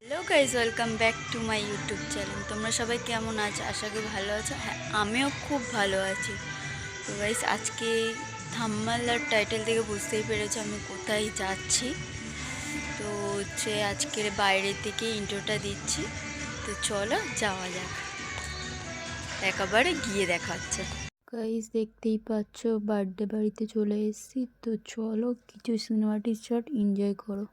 Hello guys welcome back to my YouTube channel তোমরা সবাই কেমন আছো? আশা করি ভালো আছো। হ্যাঁ আমিও খুব ভালো আছি। তো গাইজ আজকে থাম্মালার টাইটেল থেকে বুঝতেই পেরেছ আমি কোথায় যাচ্ছি। তো হচ্ছে আজকের বাইরের দিকে ইন্ট্রোটা দিচ্ছি। তো চলো যাওয়া যাক। একেবারে গিয়ে দেখা হচ্ছে গাইজ দেখতেই পাচ্ছ বার্থডে বাড়িতে চলে এসেছি। তো চলো কিছু সিনেমাটিক শট এনজয় করো।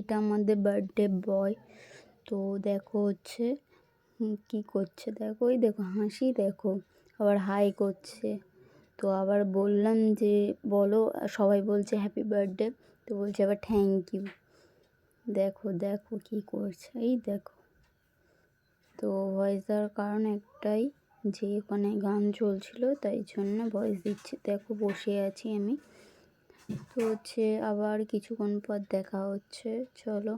এইটা আমাদের বার্থডে বয় তো দেখো হচ্ছে কি করছে? দেখো ওই দেখো, হাসি দেখো, আবার হাই করছে। তো আবার বললাম যে, বলো, সবাই বলছে হ্যাপি বার্থডে তো বলছে আবার থ্যাংক ইউ দেখো দেখো কি করছে, এই দেখো। তো ভয়েস দেওয়ার কারণ একটাই, যে ওখানে গান চলছিল, তাই জন্য ভয়েস দিচ্ছি। দেখো, বসে আছি আমি। তো হচ্ছে আবার কিছুক্ষণ পর দেখা হচ্ছে চলো।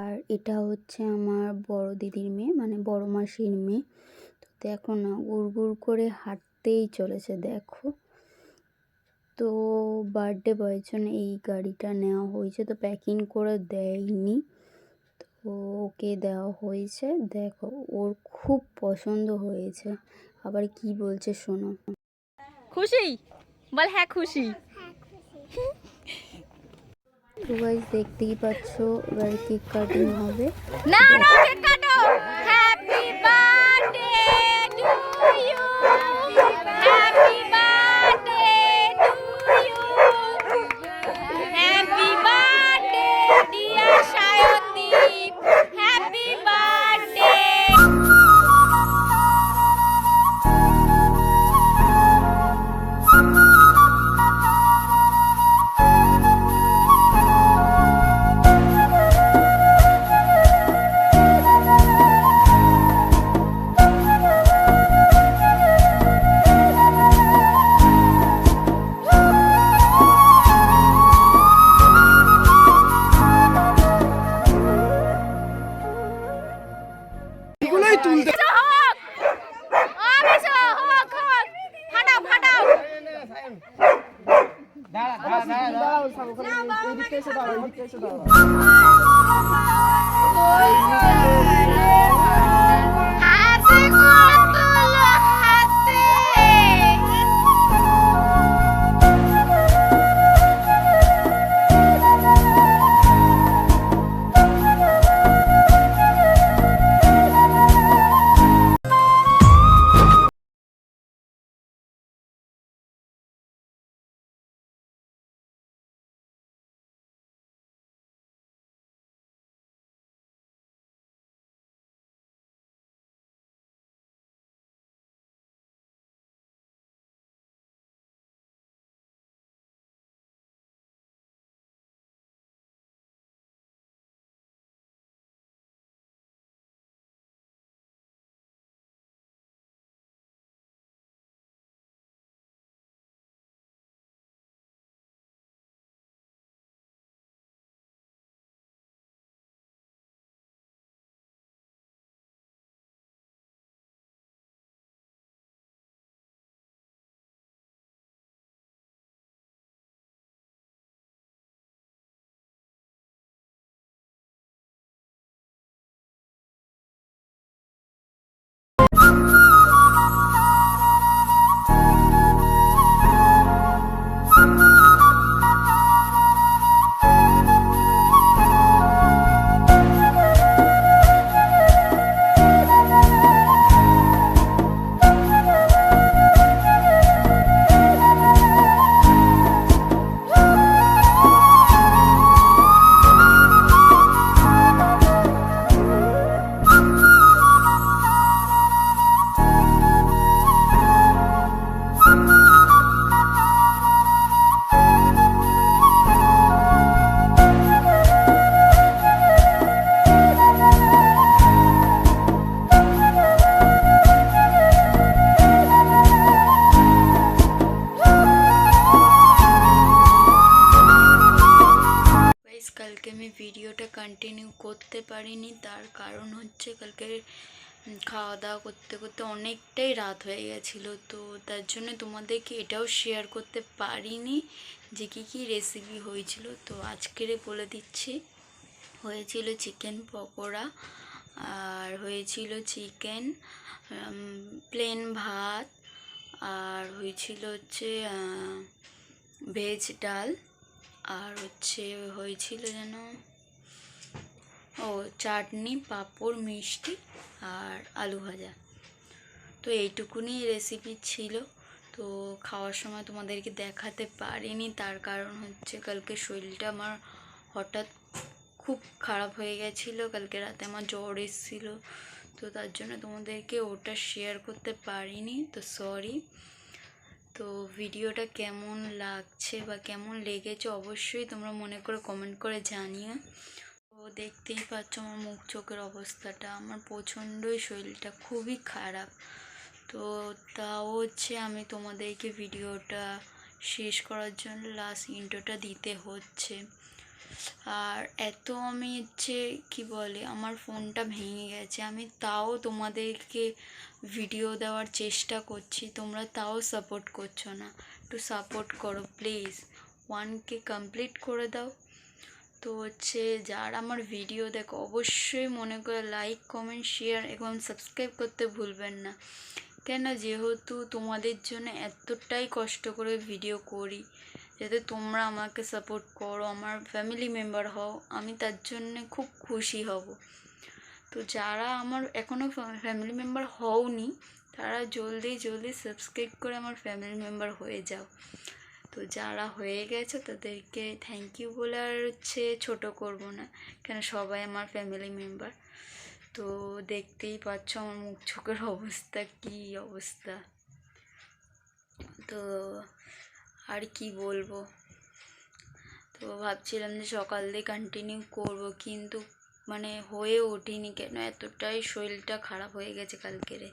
আর এটা হচ্ছে আমার বড় দিদির মেয়ে মানে বড় মাসির মেয়ে। তো দেখো না গুড় গুড় করে হাঁটতেই চলেছে দেখো। তো বার্থডে বয়ের জন্য এই গাড়িটা নেওয়া হয়েছে তো প্যাকিং করে দেয়নি। ওকে দেওয়া হয়েছে। দেখো ওর খুব পছন্দ হয়েছে। আবার কি বলছে শোনো। খুশি? বল হ্যাঁ খুশি। তো গাইজ দেখতেই পাচ্ছ এবার কেক কাটিং হবে। না না কেক কাটো! হ্যাপি করতে পারিনি। তার কারণ হচ্ছে কালকে খাওয়া দাওয়া করতে করতে অনেকটাই রাত হয়ে গেছিল। তো তার জন্য তোমাদেরকে এটাও শেয়ার করতে পারিনি যে কী কী রেসিপি হয়েছিল। তো আজকেরে বলে দিচ্ছি, হয়েছিল চিকেন পকোড়া আর হয়েছিল চিকেন প্লেন ভাত আর হয়েছিল হচ্ছে ভেজ ডাল আর হচ্ছে, হয়েছিল যেন ও চাটনি, পাঁপড়, মিষ্টি আর আলু ভাজা। তো এইটুকুনি রেসিপি ছিল। তো খাওয়ার সময় তোমাদেরকে দেখাতে পারিনি, তার কারণ হচ্ছে কালকে শরীরটা আমার হঠাৎ খুব খারাপ হয়ে গেছিল। কালকে রাতে আমার জ্বর এসেছিল। তো তার জন্য তোমাদেরকে ওটা শেয়ার করতে পারিনি। তো সরি তো ভিডিওটা কেমন লাগছে বা কেমন লেগেছে অবশ্যই তোমরা মনে করে কমেন্ট করে জানিও। তো দেখতেই পাচ্ছ আমার মুখ চোখের অবস্থাটা। আমার প্রচণ্ডই শরীরটা খুবই খারাপ। তো তাও হচ্ছে আমি তোমাদেরকে ভিডিওটা শেষ করার জন্য লাস্ট ইন্টোটা দিতে হচ্ছে। আর এত আমি হচ্ছে কি বলে, আমার ফোনটা ভেঙে গেছে। আমি তাও তোমাদেরকে ভিডিও দেওয়ার চেষ্টা করছি। তোমরা তাও সাপোর্ট করছ না। একটু সাপোর্ট করো প্লিজ ওয়ানকে কমপ্লিট করে দাও। তো হচ্ছে যারা আমার ভিডিও দেখো, অবশ্যই মনে করে লাইক কমেন্ট শেয়ার এবং সাবস্ক্রাইব করতে ভুলবেন না। কেন যেহেতু তোমাদের জন্য এতটাই কষ্ট করে ভিডিও করি, যাতে তোমরা আমাকে সাপোর্ট করো, আমার ফ্যামিলি মেম্বার হও, আমি তার জন্য খুব খুশি হব। তো যারা আমার এখনও ফ্যামিলি মেম্বার হওনি, তারা জলদি জলদি সাবস্ক্রাইব করে আমার ফ্যামিলি মেম্বার হয়ে যাও। তো যারা হয়ে গেছে তাদেরকে থ্যাংক ইউ বলে আর হচ্ছে ছোটো করব না। কেন সবাই আমার ফ্যামিলি মেম্বার তো দেখতেই পাচ্ছ আমার মুখ চোখের অবস্থা, কী অবস্থা। তো আর কি বলব? তো ভাবছিলাম যে সকাল দিয়ে কন্টিনিউ করব, কিন্তু মানে হয়ে ওঠেনি কেন? এতটাই শরীরটা খারাপ হয়ে গেছে কালকেরে।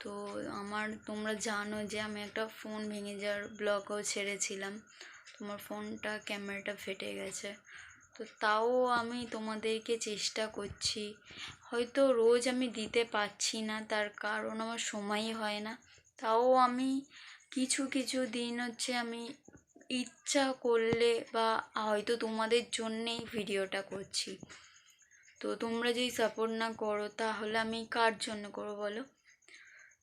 তো আমার, তোমরা জানো যে আমি একটা ফোন ভেঙে যাওয়ার ব্লগও ছেড়েছিলাম। তোমার ফোনটা ক্যামেরাটা ফেটে গেছে। তো তাও আমি তোমাদেরকে চেষ্টা করছি। হয়তো রোজ আমি দিতে পারছি না, তার কারণ আমার সময়ই হয় না। তাও আমি কিছু কিছু দিন হচ্ছে আমি ইচ্ছা করলে বা হয়তো তোমাদের জন্যেই ভিডিওটা করছি। তো তোমরা যদি সাপোর্ট না করো, তাহলে আমি কার জন্য করব বলো?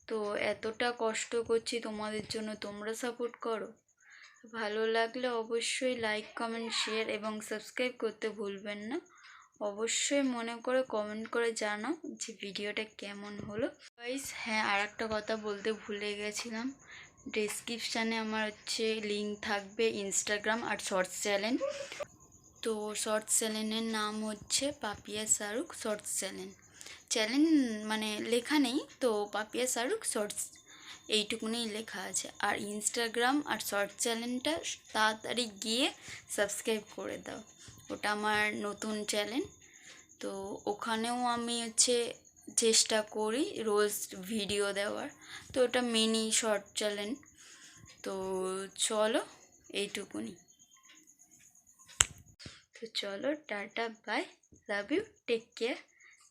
তো এতটা কষ্ট করছি তোমাদের জন্য, তোমরা সাপোর্ট করো। ভালো লাগলে অবশ্যই লাইক কমেন্ট শেয়ার এবং সাবস্ক্রাইব করতে ভুলবেন না। অবশ্যই মনে করে কমেন্ট করে জানাও যে ভিডিওটা কেমন হলো। গাইস হ্যাঁ আর একটা কথা বলতে ভুলে গেছিলাম। ডেসক্রিপশানে আমার হচ্ছে লিঙ্ক থাকবে ইনস্টাগ্রাম আর শর্টস চ্যানেল তো শর্টস চ্যানেলের নাম হচ্ছে Papiya Shahrukh shorts channel channel মানে লেখা নেই, তো পাপিয়া শাহরুখ শর্টস এইটুকুনি লেখা আছে। আর ইনস্টাগ্রাম আর শর্ট চ্যানেলটা তাড়াতাড়ি গিয়ে সাবস্ক্রাইব করে দাও। ওটা আমার নতুন চ্যানেল তো ওখানেও আমি হচ্ছে চেষ্টা করি রোজ ভিডিও দেওয়ার। তো ওটা মিনি শর্ট চ্যানেল তো চলো এইটুকুনি। তো চলো, tata bye love you take care